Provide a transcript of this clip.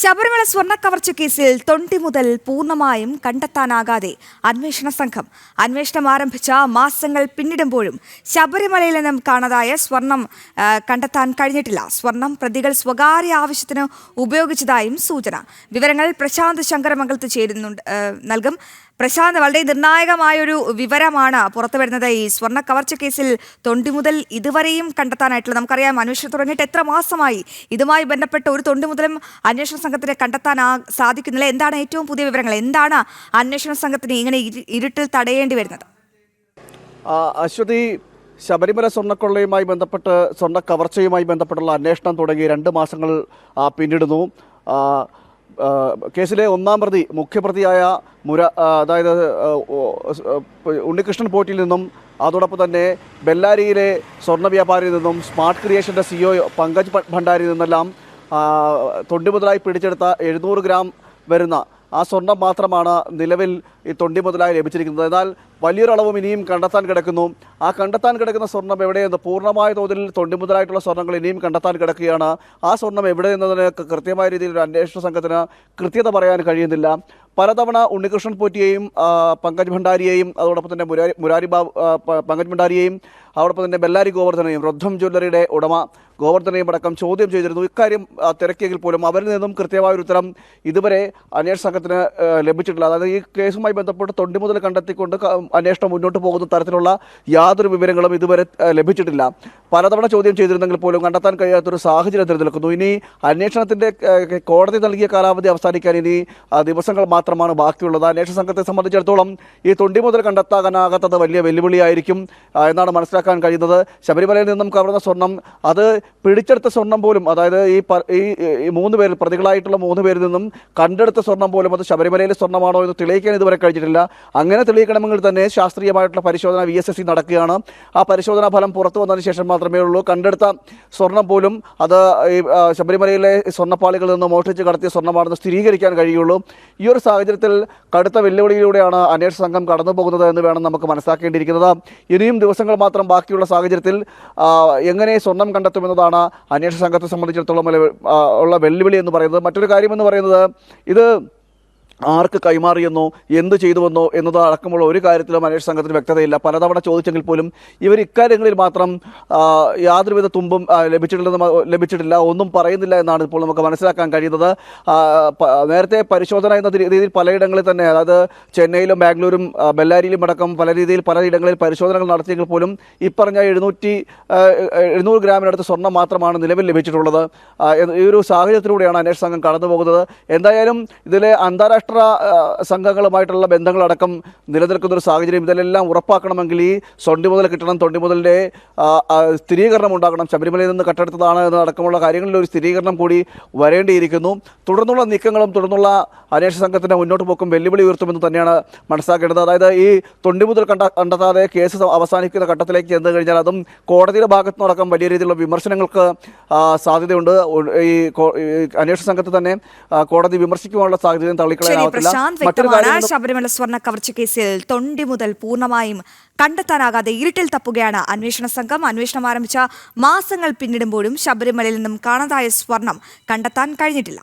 ശബരിമല സ്വർണ കവർച്ച കേസിൽ തൊണ്ടി മുതൽ പൂർണമായും കണ്ടെത്താനാകാതെ അന്വേഷണ സംഘം. അന്വേഷണം ആരംഭിച്ച മാസങ്ങൾ പിന്നിടുമ്പോഴും ശബരിമലയിൽ നിന്നും കാണാതായ സ്വർണം കണ്ടെത്താൻ കഴിഞ്ഞിട്ടില്ല. സ്വർണം പ്രതികൾ സ്വകാര്യ ആവശ്യത്തിന് ഉപയോഗിച്ചതായും സൂചന. വിവരങ്ങൾ പ്രശാന്ത് ശങ്കരമംഗലത്ത് ചേരുന്നുണ്ട് നൽകും. പ്രശാന്ത് വളരെ നിർണായകമായൊരു വിവരമാണ് പുറത്തു വരുന്നത്. ഈ സ്വർണ കവർച്ച കേസിൽ തൊണ്ടി മുതൽ ഇതുവരെയും കണ്ടെത്താനായിട്ടുള്ള നമുക്കറിയാം അന്വേഷണം തുടങ്ങിയിട്ട് എത്ര മാസമായി? ഇതുമായി ബന്ധപ്പെട്ട ഒരു തൊണ്ടി മുതലും അന്വേഷണ സംഘത്തിന് കണ്ടെത്താൻ സാധിക്കുന്നില്ല? എന്താണ് ഏറ്റവും പുതിയ വിവരങ്ങൾ? എന്താണ് അന്വേഷണ സംഘത്തിന് ഇങ്ങനെ ഇരുട്ടിൽ തടയേണ്ടി വരുന്നത്? അശ്വതി ശബരിമല സ്വർണക്കൊള്ളയുമായി ബന്ധപ്പെട്ട് സ്വർണ കവർച്ചയുമായി ബന്ധപ്പെട്ടുള്ള അന്വേഷണം തുടങ്ങി രണ്ട് മാസങ്ങൾ പിന്നിടുന്നു. കേസിലെ ഒന്നാം പ്രതി മുഖ്യപ്രതിയായ മുര അതായത് ഉണ്ണികൃഷ്ണൻ പോറ്റിൽ നിന്നും അതോടൊപ്പം തന്നെ ബെല്ലാരിയിലെ സ്വർണ വ്യാപാരിയിൽ നിന്നും സ്മാർട്ട് ക്രിയേഷന്റെ സിഒ പങ്കജ് ഭണ്ഡാരിയിൽ നിന്നെല്ലാം ആ, തൊണ്ടി മുതലായി പിടിച്ചെടുത്ത എഴുന്നൂറ് ഗ്രാം വരുന്ന ആ സ്വർണം മാത്രമാണ് നിലവിൽ ഈ തൊണ്ടി മുതലായി ലഭിച്ചിരിക്കുന്നത്. എന്നാൽ വലിയൊരളവും ഇനിയും കണ്ടെത്താൻ കിടക്കുന്നു. ആ കണ്ടെത്താൻ കിടക്കുന്ന സ്വർണം എവിടെയെന്ന് പൂർണമായ തോതിൽ തൊണ്ടി മുതലായിട്ടുള്ള സ്വർണങ്ങൾ ഇനിയും കണ്ടെത്താൻ കിടക്കുകയാണ്. ആ സ്വർണം എവിടെ എന്നതിന് കൃത്യമായ രീതിയിൽ ഒരു അന്വേഷണ സംഘത്തിന് കൃത്യത പറയാൻ കഴിയുന്നില്ല. പലതവണ ഉണ്ണികൃഷ്ണൻ പോറ്റിയെയും പങ്കജ് ഭണ്ഡാരിയെയും അതോടൊപ്പം തന്നെ മുരാരി മുരാരി ബാബു പങ്കജ് ഭണ്ഡാരിയെയും അതോടൊപ്പം തന്നെ ബെല്ലാരി ഗോവർദ്ധനെയും റുദ്ധം ജ്വല്ലറിയുടെ ഉടമ ഗോവർദ്ധനെയും അടക്കം ചോദ്യം ചെയ്തിരുന്നു. ഇക്കാര്യം തിരക്കിയെങ്കിൽ പോലും അവരിൽ നിന്നും കൃത്യമായ ഒരു ഉത്തരം ഇതുവരെ അന്വേഷണ സംഘത്തിന് ലഭിച്ചിട്ടില്ല. അതായത് ഈ കേസുമായി ബന്ധപ്പെട്ട് തൊണ്ടി മുതൽ കണ്ടെത്തിക്കൊണ്ട് അന്വേഷണം മുന്നോട്ട് പോകുന്ന തരത്തിലുള്ള യാതൊരു വിവരങ്ങളും ഇതുവരെ ലഭിച്ചിട്ടില്ല. പലതവണ ചോദ്യം ചെയ്തിരുന്നെങ്കിൽ പോലും കണ്ടെത്താൻ കഴിയാത്തൊരു സാഹചര്യം നിലനിൽക്കുന്നു ഇനി അന്വേഷണത്തിന്റെ കോടതി നൽകിയ കാലാവധി അവസാനിക്കാൻ ഇനി ദിവസങ്ങൾ മാത്രമാണ് ബാക്കിയുള്ളത്. അന്വേഷണ സംഘത്തെ സംബന്ധിച്ചിടത്തോളം ഈ തൊണ്ടി മുതൽ കണ്ടെത്താനാകാത്തത് വലിയ വെല്ലുവിളിയായിരിക്കും എന്നാണ് മനസ്സിലാക്കാൻ കഴിയുന്നത്. ശബരിമലയിൽ നിന്നും കവർന്ന സ്വർണം അത് പിടിച്ചെടുത്ത സ്വർണം പോലും അതായത് ഈ ഈ മൂന്ന് പേരിൽ പ്രതികളായിട്ടുള്ള മൂന്ന് പേരിൽ നിന്നും കണ്ടെടുത്ത സ്വർണം പോലും അത് ശബരിമലയിലെ സ്വർണമാണോ എന്ന് തെളിയിക്കാൻ ഇതുവരെ കഴിഞ്ഞിട്ടില്ല. അങ്ങനെ തെളിയിക്കണമെങ്കിൽ തന്നെ ശാസ്ത്രീയമായിട്ടുള്ള പരിശോധന വി എസ് എസ് ആ പരിശോധനാ ഫലം പുറത്തു വന്നതിന് ശേഷം മാത്രമേ ഉള്ളൂ. കണ്ടെടുത്ത സ്വർണം പോലും അത് ഈ ശബരിമലയിലെ സ്വർണപ്പാളികളിൽ നിന്ന് മോഷ്ടിച്ച് കടത്തിയ സ്വർണമാണെന്ന് സ്ഥിരീകരിക്കാൻ കഴിയുള്ളൂ. ഈ ഒരു സാഹചര്യത്തിൽ കടുത്ത വെല്ലുവിളിയിലൂടെയാണ് അന്വേഷണ സംഘം കടന്നു പോകുന്നത് എന്ന് വേണം നമുക്ക് മനസ്സിലാക്കേണ്ടിയിരിക്കുന്നത്. ഇനിയും ദിവസങ്ങൾ മാത്രം ബാക്കിയുള്ള സാഹചര്യത്തിൽ എങ്ങനെ സ്വർണം കണ്ടെത്തുമെന്നതാണ് അന്വേഷണ സംഘത്തെ സംബന്ധിച്ചിടത്തോളം ഉള്ള വെല്ലുവിളി എന്ന് പറയുന്നത്. മറ്റൊരു കാര്യമെന്ന് പറയുന്നത് ഇത് ആർക്ക് കൈമാറിയെന്നോ എന്ത് ചെയ്തുവെന്നോ എന്നത് അടക്കമുള്ള ഒരു കാര്യത്തിലും അന്വേഷണ സംഘത്തിന് വ്യക്തതയില്ല. പലതവണ ചോദിച്ചെങ്കിൽ പോലും ഇവർ ഇക്കാര്യങ്ങളിൽ മാത്രം യാതൊരുവിധ തുമ്പും ലഭിച്ചിട്ടില്ലെന്ന് ലഭിച്ചിട്ടില്ല ഒന്നും പറയുന്നില്ല എന്നാണ് ഇപ്പോൾ നമുക്ക് മനസ്സിലാക്കാൻ കഴിയുന്നത്. നേരത്തെ പരിശോധന എന്ന രീതിയിൽ പലയിടങ്ങളിൽ തന്നെ അതായത് ചെന്നൈയിലും ബാംഗ്ലൂരും ബെല്ലാരിയിലും അടക്കം പല രീതിയിൽ പലയിടങ്ങളിൽ പരിശോധനകൾ നടത്തിയെങ്കിൽ പോലും ഇപ്പറഞ്ഞ പറഞ്ഞ എഴുന്നൂറ്റി എഴുന്നൂറ് ഗ്രാമിനടുത്ത് സ്വർണം മാത്രമാണ് നിലവിൽ ലഭിച്ചിട്ടുള്ളത്. ഈ ഒരു സാഹചര്യത്തിലൂടെയാണ് അന്വേഷണ സംഘം കടന്നുപോകുന്നത്. എന്തായാലും ഇതിലെ അന്താരാഷ്ട്ര ആ, സംഘങ്ങളുമായിട്ടുള്ള ബന്ധങ്ങളടക്കം നിലനിൽക്കുന്ന ഒരു സാഹചര്യം ഇതിലെല്ലാം ഉറപ്പാക്കണമെങ്കിൽ ഈ തൊണ്ടി മുതൽ കിട്ടണം തൊണ്ടി മുതലിന്റെ സ്ഥിരീകരണം ഉണ്ടാകണം. ശബരിമലയിൽ നിന്ന് കട്ടെടുത്തതാണ് എന്ന് അടക്കമുള്ള കാര്യങ്ങളിൽ ഒരു സ്ഥിരീകരണം കൂടി വരേണ്ടിയിരിക്കുന്നു. തുടർന്നുള്ള നീക്കങ്ങളും തുടർന്നുള്ള അന്വേഷണ സംഘത്തിന്റെ മുന്നോട്ട് പോക്കും വെല്ലുവിളി ഉയർത്തുമെന്ന് തന്നെയാണ് മനസ്സിലാക്കേണ്ടത്. അതായത് ഈ തൊണ്ടി മുതൽ കണ്ട കണ്ടെത്താതെ കേസ് അവസാനിക്കുന്ന ഘട്ടത്തിലേക്ക് ചെന്ന് കഴിഞ്ഞാൽ അതും കോടതിയുടെ ഭാഗത്തു നിന്നടക്കം വലിയ രീതിയിലുള്ള വിമർശനങ്ങൾക്ക് സാധ്യതയുണ്ട്. ഈ അന്വേഷണ സംഘത്തെ തന്നെ കോടതി വിമർശിക്കുവാനുള്ള സാഹചര്യം സാധ്യതയും ശരി പ്രശാന്ത് വ്യക്തമാണ്. ശബരിമല സ്വർണ കവർച്ച കേസിൽ തൊണ്ടി മുതൽ പൂർണമായും കണ്ടെത്താനാകാതെ ഇരുട്ടിൽ തപ്പുകയാണ് അന്വേഷണ സംഘം. അന്വേഷണം ആരംഭിച്ച മാസങ്ങൾ പിന്നിടുമ്പോഴും ശബരിമലയിൽ നിന്നും കാണാതായ സ്വർണം കണ്ടെത്താൻ കഴിഞ്ഞിട്ടില്ല.